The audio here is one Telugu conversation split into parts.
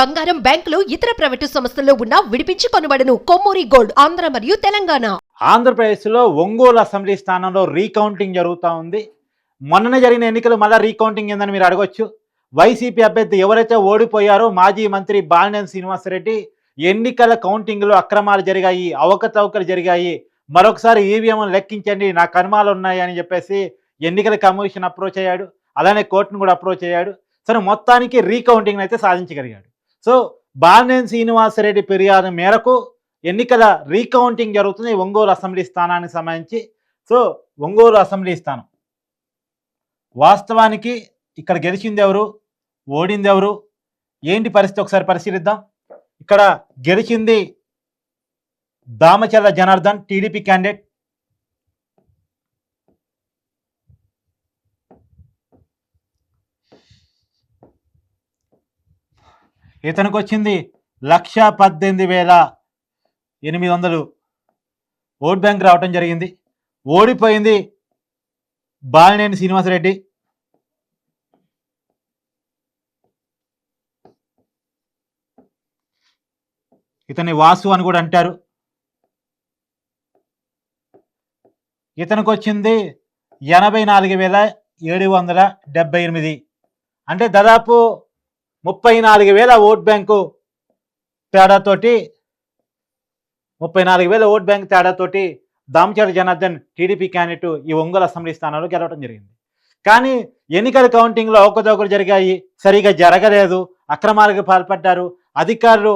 బంగారం బ్యాంకులు ఇతర ప్రైవేటు సంస్థల్లో ఉన్న విడిపించి కొనబడను. కొమ్మూరి గోల్డ్ ఆంధ్ర మరియు తెలంగాణ. ఆంధ్రప్రదేశ్లో ఒంగోలు అసెంబ్లీ స్థానంలో రీకౌంటింగ్ జరుగుతూ ఉంది. మొన్ననే జరిగిన ఎన్నికలు మళ్ళీ రీకౌంటింగ్ ఏందని మీరు అడగొచ్చు. వైసీపీ అభ్యర్థి ఎవరైతే ఓడిపోయారో మాజీ మంత్రి బాలినేని శ్రీనివాసరెడ్డి ఎన్నికల కౌంటింగ్లో అక్రమాలు జరిగాయి అవకతవకలు జరిగాయి. మరొకసారి ఈవీఎం లెక్కించండి నాకు కర్మాలు ఉన్నాయి అని చెప్పేసి ఎన్నికల కమిషన్ అప్రోచ్ అయ్యాడు. అలానే కోర్టును కూడా అప్రోచ్ అయ్యాడు. సరే మొత్తానికి రీకౌంటింగ్ అయితే సాధించగలిగాడు. సో బాలినేని శ్రీనివాసరెడ్డి ఫిర్యాదు మేరకు ఎన్నికల రీకౌంటింగ్ జరుగుతుంది ఒంగోలు అసెంబ్లీ స్థానానికి సంబంధించి. సో ఒంగోలు అసెంబ్లీ స్థానం. వాస్తవానికి ఇక్కడ గెలిచింది ఎవరు? ఓడింది ఎవరు? ఏంటి పరిస్థితి ఒకసారి పరిశీలిద్దాం. ఇక్కడ గెలిచింది దామచర్ల జనార్దన్ టీడీపీ క్యాండిడేట్ ఇతనికి వచ్చింది లక్ష పద్దెనిమిది వేల ఎనిమిది వందలు. ఓట్ బ్యాంక్ రావటం జరిగింది. ఓడిపోయింది బాలినేని శ్రీనివాసరెడ్డి. ఇతని వాసు అని కూడా అంటారు. ఇతనికి వచ్చింది ఎనభై నాలుగు వేల ఏడు వందల డెబ్బై ఎనిమిది. అంటే దాదాపు ముప్పై నాలుగు వేల ఓట్ బ్యాంకు తేడాతోటి ముప్పై నాలుగు వేల ఓట్ బ్యాంక్ తేడాతోటి దామచర్ల జనార్దన్ టీడీపీ క్యాండిడేట్ ఈ ఒంగోలు అసెంబ్లీ స్థానంలో గెలవడం జరిగింది. కానీ ఎన్నికల కౌంటింగ్లో ఒకదొకరు జరిగాయి సరిగా జరగలేదు అక్రమాలకు పాల్పడ్డారు అధికారులు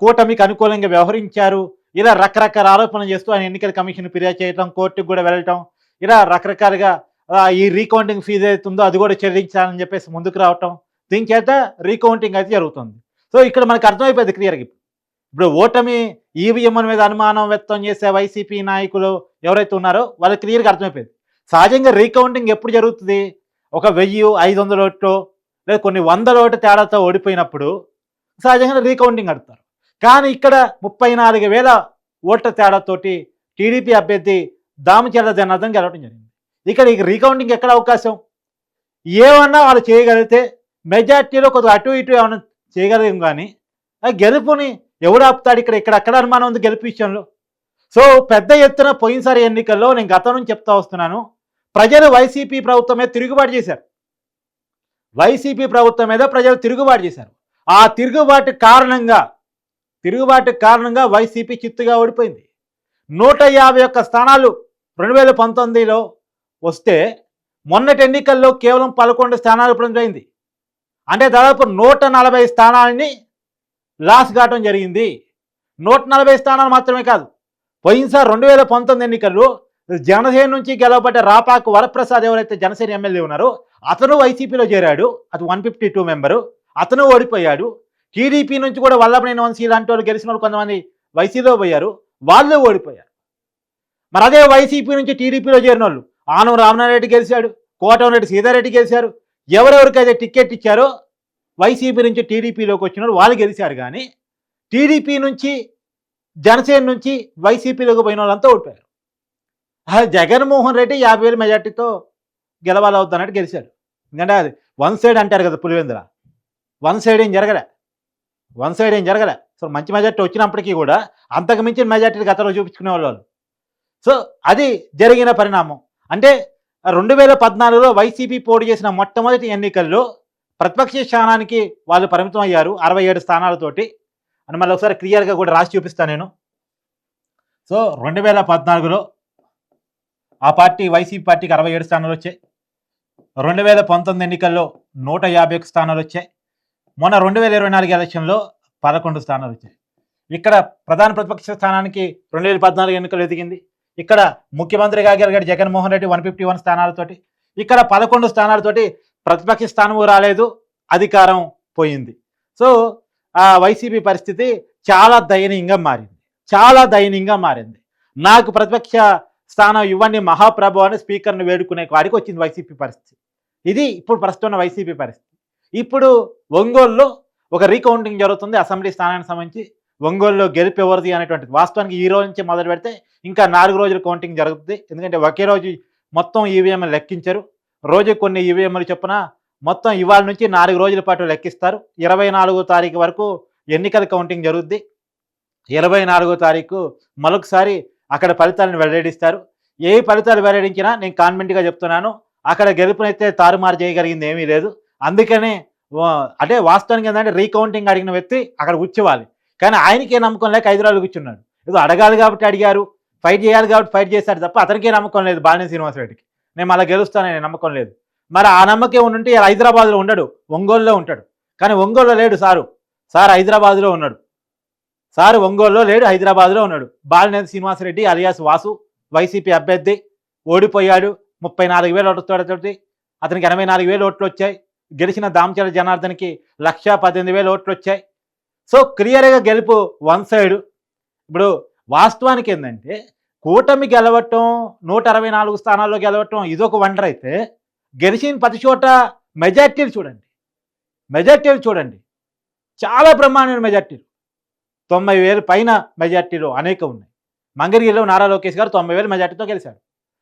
కూటమికి అనుకూలంగా వ్యవహరించారు ఇలా రకరకాల ఆరోపణలు చేస్తూ ఆయన ఎన్నికల కమిషన్ ఫిర్యాదు చేయటం కోర్టుకు కూడా వెళ్ళటం ఇలా రకరకాలుగా ఈ రీకౌంటింగ్ ఫీజు అవుతుందో అది కూడా చెల్లించాలని చెప్పేసి ముందుకు రావటం దీని చేత రీకౌంటింగ్ అయితే జరుగుతుంది. సో ఇక్కడ మనకు అర్థమైపోయింది క్లియర్గా ఇప్పుడు. ఓటమి ఈవీఎం మీద అనుమానం వ్యక్తం చేసే వైసీపీ నాయకులు ఎవరైతే ఉన్నారో వాళ్ళకి క్లియర్గా అర్థమైపోయింది. సహజంగా రీకౌంటింగ్ ఎప్పుడు జరుగుతుంది? ఒక వెయ్యి ఐదు వందల ఓట్లు లేదా కొన్ని వందల ఓటు తేడాతో ఓడిపోయినప్పుడు సహజంగా రీకౌంటింగ్ అడుగుతారు కానీ ఇక్కడ ముప్పై నాలుగు వేల ఓట్ల తేడాతోటి టీడీపీ అభ్యర్థి దామచర్ల జనార్దన్ గెలవడం జరిగింది. ఇక్కడ ఈ రీకౌంటింగ్ ఎక్కడ అవకాశం? ఏమన్నా వాళ్ళు చేయగలిగితే మెజార్టీలో కొద్దిగా అటు ఇటు ఏమైనా చేయగలిగాం కానీ ఆ గెలుపుని ఎవడు ఆపుతాడు ఇక్కడ? ఇక్కడ అక్కడ అనుమానం ఉంది గెలుపు విషయంలో? సో పెద్ద ఎత్తున పోయినసారి ఎన్నికల్లో నేను గతం నుంచి చెప్తా వస్తున్నాను ప్రజలు వైసీపీ ప్రభుత్వం మీద తిరుగుబాటు చేశారు. వైసీపీ ప్రభుత్వం మీద ప్రజలు తిరుగుబాటు చేశారు. ఆ తిరుగుబాటు కారణంగా తిరుగుబాటు కారణంగా వైసీపీ చిత్తుగా ఓడిపోయింది. నూట యాభై ఒక్క స్థానాలు రెండు వేల పంతొమ్మిదిలో వస్తే మొన్నటి ఎన్నికల్లో కేవలం పదకొండు స్థానాలు ప్రజలైంది అంటే దాదాపు నూట నలభై స్థానాలని లాస్ కావటం జరిగింది. నూట నలభై స్థానాలు మాత్రమే కాదు పోయినసారి రెండు వేల పంతొమ్మిది ఎన్నికల్లో జనసేన నుంచి గెలవబడ్డ రాపాకు వరప్రసాద్ ఎవరైతే జనసేన ఎమ్మెల్యే ఉన్నారో అతను వైసీపీలో చేరాడు అది వన్ ఫిఫ్టీ టూ మెంబరు అతను ఓడిపోయాడు. టీడీపీ నుంచి కూడా వల్లభనేని వంశీ ఇలాంటి వాళ్ళు గెలిచిన వాళ్ళు కొంతమంది వైసీలో పోయారు వాళ్ళు ఓడిపోయారు. మరి అదే వైసీపీ నుంచి టీడీపీలో చేరిన వాళ్ళు ఆనం రామనారెడ్డి గెలిచాడు కోటమరెడ్డి సీతారెడ్డి గెలిచారు ఎవరెవరికైతే టికెట్ ఇచ్చారో వైసీపీ నుంచి టీడీపీలోకి వచ్చిన వాళ్ళు వాళ్ళు గెలిచారు కానీ టీడీపీ నుంచి జనసేన నుంచి వైసీపీలోకి పోయిన వాళ్ళంతా ఓడిపోయారు. ఆ జగన్మోహన్ రెడ్డి యాభై వేల మెజార్టీతో గెలవాలవుతానంటే గెలిచాడు. ఎందుకంటే అది వన్ సైడ్ అంటారు కదా పులివెందుల. వన్ సైడ్ ఏం జరగలే. వన్ సైడ్ ఏం జరగలే. సో మంచి మెజార్టీ వచ్చినప్పటికీ కూడా అంతకు మించిన మెజార్టీ గతంలో చూపించుకునే వాళ్ళు. సో అది జరిగిన పరిణామం. అంటే రెండు వేల పద్నాలుగులో వైసీపీ పోటీ చేసిన మొట్టమొదటి ఎన్నికల్లో ప్రతిపక్ష స్థానానికి వాళ్ళు పరిమితం అయ్యారు అరవై ఏడు స్థానాలతోటి. అని మళ్ళీ ఒకసారి క్లియర్గా కూడా రాసి చూపిస్తాను నేను. సో రెండు వేల పద్నాలుగులో ఆ పార్టీ వైసీపీ పార్టీకి అరవై ఏడు స్థానాలు వచ్చాయి. రెండు వేల పంతొమ్మిది ఎన్నికల్లో నూట యాభై ఒక స్థానాలు వచ్చాయి. మొన్న రెండు వేల ఇరవై నాలుగు ఎలక్షన్లో పదకొండు స్థానాలు వచ్చాయి. ఇక్కడ ప్రధాన ప్రతిపక్ష స్థానానికి రెండు వేల పద్నాలుగు ఎన్నికలు ఎదిగింది. ఇక్కడ ముఖ్యమంత్రిగా గెలిగాడు Jaganmohan Reddy one fifty one స్థానాలతోటి ఇక్కడ పదకొండు స్థానాలతోటి ప్రతిపక్ష స్థానము రాలేదు అధికారం పోయింది. సో ఆ వైసీపీ పరిస్థితి చాలా దయనీయంగా మారింది. చాలా దయనీయంగా మారింది. నాకు ప్రతిపక్ష స్థానం ఇవ్వండి మహాప్రభు అని స్పీకర్ని వేడుకునే వాడికి వచ్చింది వైసీపీ పరిస్థితి. ఇది ఇప్పుడు ప్రస్తుతం వైసీపీ పరిస్థితి. ఇప్పుడు ఒంగోలులో ఒక రీకౌంటింగ్ జరుగుతుంది అసెంబ్లీ స్థానానికి సంబంధించి ఒంగోలులో గెలుపు ఎవరిది అనేటువంటిది. వాస్తవానికి ఈ రోజు నుంచి మొదలు పెడితే ఇంకా నాలుగు రోజులు కౌంటింగ్ జరుగుతుంది. ఎందుకంటే ఒకే రోజు మొత్తం ఈవీఎంలు లెక్కించరు. రోజు కొన్ని ఈవీఎంలు చొప్పున మొత్తం ఇవాళ నుంచి నాలుగు రోజుల పాటు లెక్కిస్తారు. ఇరవై నాలుగో తారీఖు వరకు ఎన్నికల కౌంటింగ్ జరుగుద్ది. ఇరవై నాలుగో తారీఖు మరొకసారి అక్కడ ఫలితాలను వెల్లడిస్తారు. ఏ ఫలితాలు వెల్లడించినా నేను కాన్ఫిడెంట్గా చెప్తున్నాను. అక్కడ గెలుపునైతే తారుమారు చేయగలిగింది ఏమీ లేదు. అందుకనే అంటే వాస్తవానికి ఏంటంటే రీకౌంటింగ్ అడిగిన వ్యక్తి అక్కడ కూర్చోవాలి. కానీ ఆయనకే నమ్మకం లేక హైదరాబాద్ కూర్చున్నాడు. ఏదో అడగాలి కాబట్టి అడిగారు ఫైట్ చేయాలి కాబట్టి ఫైట్ చేశారు తప్ప అతనికే నమ్మకం లేదు బాలినేని శ్రీనివాసరెడ్డికి నేను అలా గెలుస్తానని నమ్మకం లేదు. మరి ఆ నమ్మకం ఉండుంటే హైదరాబాద్లో ఉండడు ఒంగోలులో ఉంటాడు. కానీ ఒంగోలులో లేడు సారు. సార్ హైదరాబాద్లో ఉన్నాడు. సార్ ఒంగోలులో లేడు హైదరాబాద్లో ఉన్నాడు. బాలినేని శ్రీనివాసరెడ్డి అలియాస్ వాసు వైసీపీ అభ్యర్థి ఓడిపోయాడు. ముప్పై నాలుగు వేలు ఓట్లతోటి అతనికి ఎనభై నాలుగు వేలు ఓట్లు వచ్చాయి. గెలిచిన దామచల జనార్దన్కి లక్ష పద్దెనిమిది వేలు ఓట్లు వచ్చాయి. సో క్లియర్గా గెలుపు వన్ సైడ్. ఇప్పుడు వాస్తవానికి ఏంటంటే కూటమి గెలవటం నూట అరవై నాలుగు స్థానాల్లో గెలవటం ఇదొక వండర్ అయితే గెలిచిన ప్రతి చోట మెజార్టీలు చూడండి. మెజార్టీలు చూడండి. చాలా బ్రహ్మాండమైన మెజార్టీలు. తొంభై వేలు పైన మెజార్టీలు అనేక ఉన్నాయి. మంగళగిరిలో నారా లోకేష్ గారు తొంభై వేలు మెజార్టీతో గెలిచారు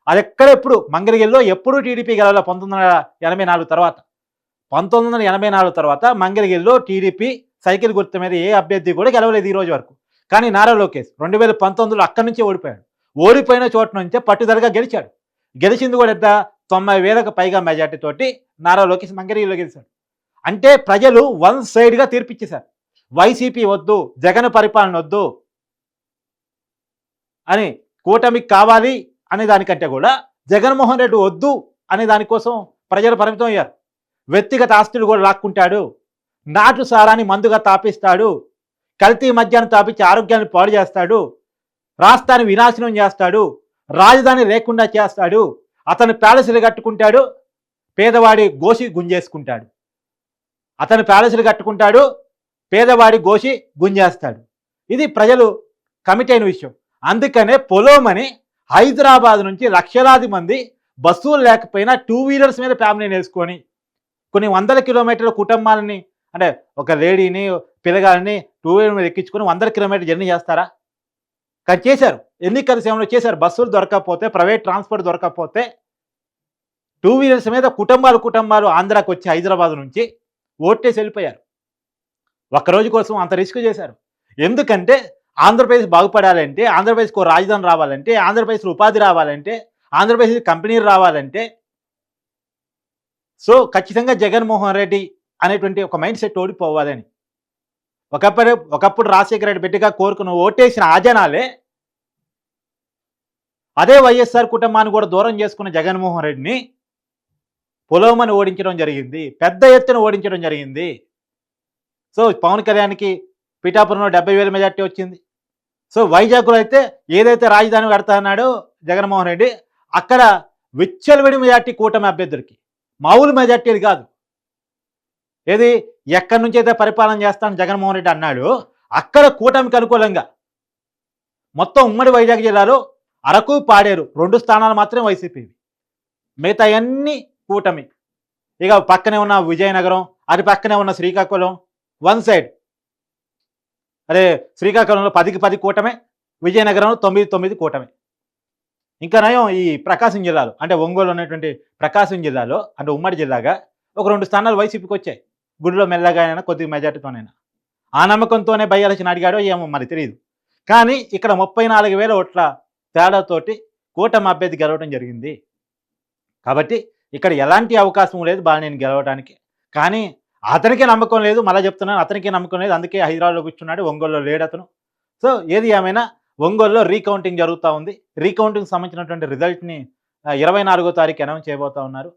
అది ఎక్కడ ఎప్పుడు? మంగళగిరిలో ఎప్పుడు టీడీపీ గెలవాలి పంతొమ్మిది వందల ఎనభై నాలుగు తర్వాత. పంతొమ్మిది వందల ఎనభై నాలుగు తర్వాత మంగళగిరిలో టీడీపీ సైకిల్ గుర్తు మీద ఏ అభ్యర్థి కూడా గెలవలేదు ఈ రోజు వరకు. కానీ నారా లోకేష్ రెండు వేల పంతొమ్మిదిలో అక్కడి నుంచే ఓడిపోయాడు. ఓడిపోయిన చోట నుంచే పట్టుదలగా గెలిచాడు. గెలిచింది కూడా ఎంత? తొంభై వేలకు పైగా మెజార్టీతోటి నారా లోకేష్ మంగరీలో గెలిచాడు. అంటే ప్రజలు వన్ సైడ్గా తీర్పిచ్చేశారు. వైసీపీ వద్దు జగన్ పరిపాలన వద్దు అని కూటమికి కావాలి అనే దానికంటే కూడా జగన్మోహన్ రెడ్డి వద్దు అనే దానికోసం ప్రజలు పరిమితం అయ్యారు. వ్యక్తిగత ఆస్తులు కూడా లాక్కుంటాడు. నాటు సారాన్ని మందుగా తాపిస్తాడు. కల్తీ మద్యాన్ని తాపించి ఆరోగ్యాన్ని పాడు చేస్తాడు. రాష్ట్రాన్ని వినాశనం చేస్తాడు. రాజధాని లేకుండా చేస్తాడు. అతను ప్యాలెస్లు కట్టుకుంటాడు. పేదవాడి గోసి గుంజేసుకుంటాడు. అతను ప్యాలెస్లు కట్టుకుంటాడు. పేదవాడి గోసి గుంజేస్తాడు. ఇది ప్రజలు కమిట్ అయిన విషయం. అందుకనే పొలోమని హైదరాబాద్ నుంచి లక్షలాది మంది బస్సులు లేకపోయినా టూ వీలర్స్ మీద ఫ్యామిలీని వేసుకొని కొన్ని వందల కిలోమీటర్ల కుటుంబాలని అంటే ఒక లేడీని పిల్లగాలని టూ వీలర్ మీద ఎక్కించుకొని వందల కిలోమీటర్ జర్నీ చేస్తారా? కానీ చేశారు. ఎన్నికల సమయంలో చేశారు? బస్సులు దొరకకపోతే ప్రైవేట్ ట్రాన్స్పోర్ట్ దొరకకపోతే టూ వీలర్స్ మీద కుటుంబాలు కుటుంబాలు ఆంధ్రాకి వచ్చి హైదరాబాద్ నుంచి ఓట్టేసి వెళ్ళిపోయారు. ఒక్కరోజు కోసం అంత రిస్క్ చేశారు. ఎందుకంటే ఆంధ్రప్రదేశ్ బాగుపడాలంటే ఆంధ్రప్రదేశ్కి ఒక రాజధాని రావాలంటే ఆంధ్రప్రదేశ్లో ఉపాధి రావాలంటే ఆంధ్రప్రదేశ్ కంపెనీలు రావాలంటే సో ఖచ్చితంగా జగన్మోహన్ రెడ్డి అనేటువంటి ఒక మైండ్ సెట్ ఓడిపోవాలని. ఒకప్పుడు ఒకప్పుడు రాజశేఖర రెడ్డి బిడ్డగా కోరుకుని ఓటేసిన ఆజనాలే అదే వైఎస్ఆర్ కుటుంబాన్ని కూడా దూరం చేసుకున్న జగన్మోహన్ రెడ్డిని పొలోమని ఓడించడం జరిగింది పెద్ద ఎత్తున ఓడించడం జరిగింది. సో పవన్ కళ్యాణ్కి పిఠాపురంలో డెబ్బై వేల మెజార్టీ వచ్చింది. సో వైజాగ్లో అయితే ఏదైతే రాజధాని కడతా జగన్మోహన్ రెడ్డి అక్కడ విచ్చలవిడి మెజార్టీ కూటమి అభ్యర్థులకి. మామూలు మెజార్టీలు కాదు. ఏది? ఎక్కడి నుంచి అయితే పరిపాలన చేస్తాను జగన్మోహన్ రెడ్డి అన్నాడు అక్కడ కూటమికి అనుకూలంగా. మొత్తం ఉమ్మడి వైజాగ్ జిల్లాలో అరకు పాడేరు రెండు స్థానాలు మాత్రమే వైసీపీ మిగతా అన్ని కూటమి. ఇక పక్కనే ఉన్న విజయనగరం అది పక్కనే ఉన్న శ్రీకాకుళం వన్ సైడ్. అదే శ్రీకాకుళంలో పదికి పది కూటమే విజయనగరంలో తొమ్మిది తొమ్మిది కూటమే. ఇంకా నయం ఈ ప్రకాశం జిల్లాలో అంటే ఒంగోలు ఉన్నటువంటి ప్రకాశం జిల్లాలో అంటే ఉమ్మడి జిల్లాగా ఒక రెండు స్థానాలు వైసీపీకి వచ్చాయి. గుడిలో మెల్లగా అయినా కొద్దిగా మెజార్టీతోనైనా. ఆ నమ్మకంతోనే బయ్యాలసిన అడిగాడో ఏమో మరి తెలియదు కానీ ఇక్కడ ముప్పై నాలుగు వేల ఓట్ల తేడాతోటి కూటమి అభ్యర్థి గెలవడం జరిగింది. కాబట్టి ఇక్కడ ఎలాంటి అవకాశం లేదు బాగా గెలవడానికి కానీ అతనికే నమ్మకం లేదు మళ్ళీ చెప్తున్నాను అతనికే నమ్మకం లేదు అందుకే హైదరాబాద్లో కూర్చున్నాడు ఒంగోలులో లేడు అతను. సో ఏది ఏమైనా ఒంగోలులో రీకౌంటింగ్ జరుగుతూ ఉంది. రీకౌంటింగ్ సంబంధించినటువంటి రిజల్ట్ని ఇరవై నాలుగో తారీఖు అనౌన్స్ చేయబోతా ఉన్నారు.